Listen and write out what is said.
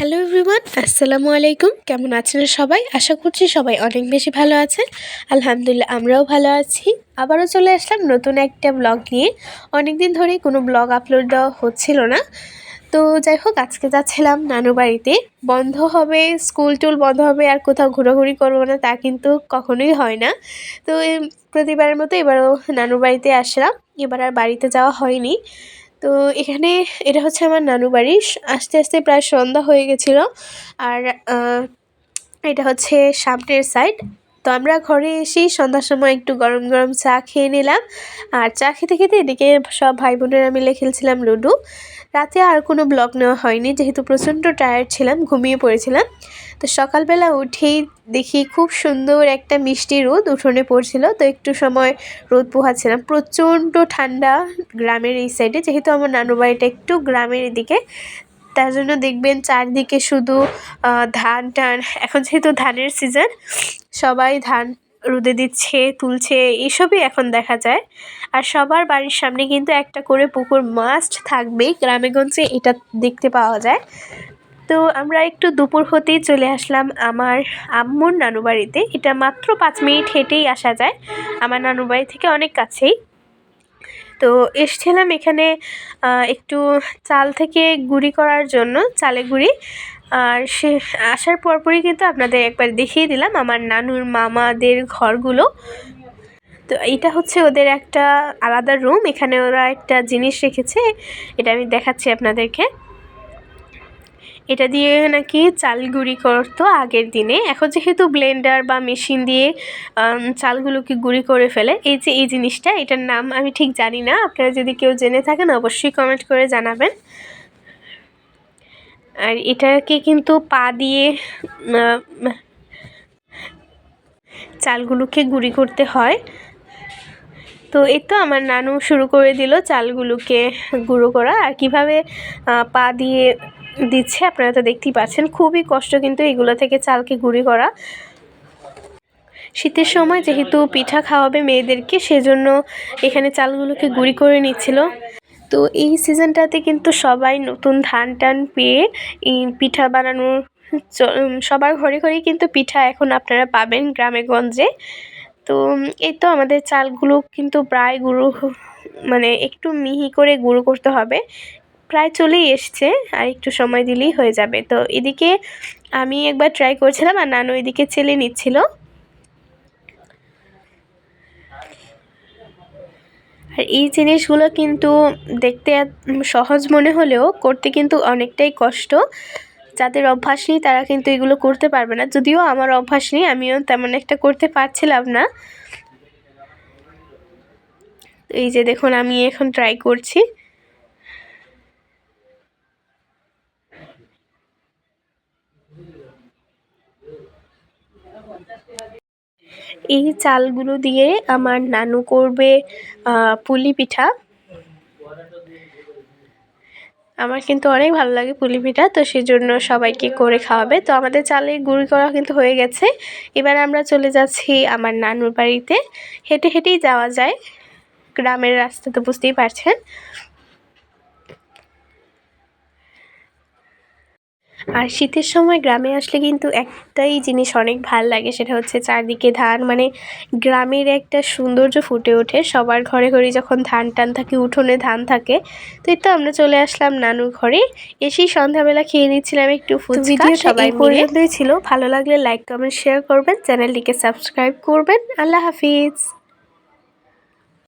Hello everyone আসসালামু আলাইকুম কেমন আছেন সবাই? আশা করছি সবাই অনেক বেশি ভালো আছেন। আলহামদুলিল্লাহ, আমরাও ভালো আছি। আবারও চলে আসলাম নতুন একটা ব্লগ নিয়ে। অনেক দিন ধরেই কোনো ব্লগ আপলোড দেওয়া হচ্ছিল না। তো যাই হোক, আজকে যাচ্ছিলাম নানু বাড়িতে। বন্ধ হবে স্কুল টুল বন্ধ হবে, আর কোথাও ঘোরাঘুরি করব না, তা কিন্তু কখনোই হয় না। তো প্রতিবারের মতো এবারও নানু বাড়িতে আসলাম। এবার আর বাড়িতে যাওয়া হয়নি। তো এখানে এটা হচ্ছে আমার নানু বাড়ি। আস্তে আস্তে প্রায় সন্ধ্যা হয়ে গেছিল আর এটা হচ্ছে সামনের সাইড তো আমরা ঘরে এসেই সন্ধ্যার সময় একটু গরম গরম চা খেয়ে নিলাম। আর চা খেতে খেতে এদিকে সব ভাই বোনেরা মিলে খেলছিলাম লুডো। রাতে আর কোনো ব্লগ নেওয়া হয়নি, যেহেতু প্রচণ্ড টায়ার্ড ছিলাম, ঘুমিয়ে পড়েছিলাম। তো সকালবেলা উঠেই দেখি খুব সুন্দর একটা মিষ্টি রোদ উঠোনে পড়ছিল। তো একটু সময় রোদ পোহাচ্ছিলাম। প্রচণ্ড ঠান্ডা গ্রামের এই সাইডে যেহেতু আমার নানু বাড়িটা একটু গ্রামের দিকে তার জন্য দেখবেন চারদিকে শুধু ধান টান। এখন যেহেতু ধানের সিজন সবাই ধান রোদে দিচ্ছে, তুলছে এইসবই এখন দেখা যায়। আর সবার বাড়ির সামনে কিন্তু একটা করে পুকুর মাস্ট থাকবেই। গ্রামেগঞ্জে এটা দেখতে পাওয়া যায়। তো আমরা একটু দুপুর হতেই চলে আসলাম আমার আম্মুর নানু বাড়িতে। এটা মাত্র পাঁচ মিনিট হেঁটেই আসা যায়। আমার নানু বাড়ি থেকে অনেক কাছেই। তো এসছিলাম এখানে একটু চাল থেকে গুঁড়ি করার জন্য চালে গুঁড়ি। আর সে, আসার পরপরই কিন্তু আপনাদের একবার দেখিয়ে দিলাম আমার নানুর মামাদের ঘরগুলো। তো এটা হচ্ছে ওদের একটা আলাদা রুম। এখানে ওরা একটা জিনিস রেখেছে। এটা আমি দেখাচ্ছি আপনাদেরকে। এটা দিয়ে নাকি চাল গুঁড়ি করতো আগের দিনে। এখন যেহেতু ব্লেন্ডার বা মেশিন দিয়ে চালগুলোকে গুঁড়ি করে ফেলে, এই যে এই জিনিসটা, এটার নাম আমি ঠিক জানি না। আপনারা যদি কেউ জেনে থাকেন, অবশ্যই কমেন্ট করে জানাবেন। আর এটাকে কিন্তু পা দিয়ে চালগুলোকে গুঁড়ি করতে হয়। তো এই তো আমার নানু শুরু করে দিল চালগুলোকে গুঁড়ো করা। আর কীভাবে পা দিয়ে দিচ্ছে, আপনারা তো দেখতেই পাচ্ছেন, খুবই কষ্ট কিন্তু এগুলো থেকে চালকে গুঁড়ি করা। শীতের সময় যেহেতু পিঠা খাওয়াবে মেয়েদেরকে, সেজন্য এখানে চালগুলোকে গুঁড়ি করে নিচ্ছিল। তো এই সিজনটাতে কিন্তু সবাই নতুন ধান টান পেয়ে পিঠা বানানোর সবার ঘরে ঘরেই কিন্তু পিঠা এখন আপনারা পাবেন গ্রামে গঞ্জে। তো এই তো আমাদের চালগুলো কিন্তু প্রায় গুঁড়ো মানে একটু মিহি করে গুঁড়ো করতে হবে। প্রায় চলেই এসছে, আর একটু সময় দিলেই হয়ে যাবে। তো এদিকে আমি একবার ট্রাই করছিলাম, আর নানু এদিকে চেলে নিচ্ছিল। আর এই জিনিসগুলো কিন্তু দেখতে সহজ মনে হলেও করতে কিন্তু অনেকটাই কষ্ট। যাদের অভ্যাস নেই তারা কিন্তু এগুলো করতে পারবে না। যদিও আমার অভ্যাস নেই, আমিও তেমন একটা করতে পারছিলাম না। এই যে দেখুন, আমি এখন ট্রাই করছি। এই চালগুলো দিয়ে আমার নানু করবে পুলি পিঠা। আমার কিন্তু অনেক ভালো লাগে পুলি পিঠা, তো সেজন্য সবাইকে করে খাওয়াবে। তো আমাদের চালে গুঁড়ি করা কিন্তু হয়ে গেছে। এবার আমরা চলে যাচ্ছি আমার নানুর বাড়িতে। হেঁটে হেঁটেই যাওয়া যায়। গ্রামের রাস্তা তো বুঝতেই পারছেন। আর শীতের সময় গ্রামে আসলে কিন্তু একটাই জিনিস অনেক ভালো লাগে সেটা হচ্ছে চারদিকে ধান। মানে গ্রামের একটা সৌন্দর্য ফুটে ওঠে। সবার ঘরে ঘরে যখন ধান টান থাকে উঠোনে ধান থাকে তো এই তো আমরা চলে আসলাম নানুর ঘরে। এসেই সন্ধ্যাবেলা খেয়ে নিচ্ছিলাম একটু ভিডিও সবাই পর্যন্তই ছিল। ভালো লাগলে লাইক কমেন্ট শেয়ার করবেন। চ্যানেলটিকে সাবস্ক্রাইব করবেন। আল্লাহ হাফিজ।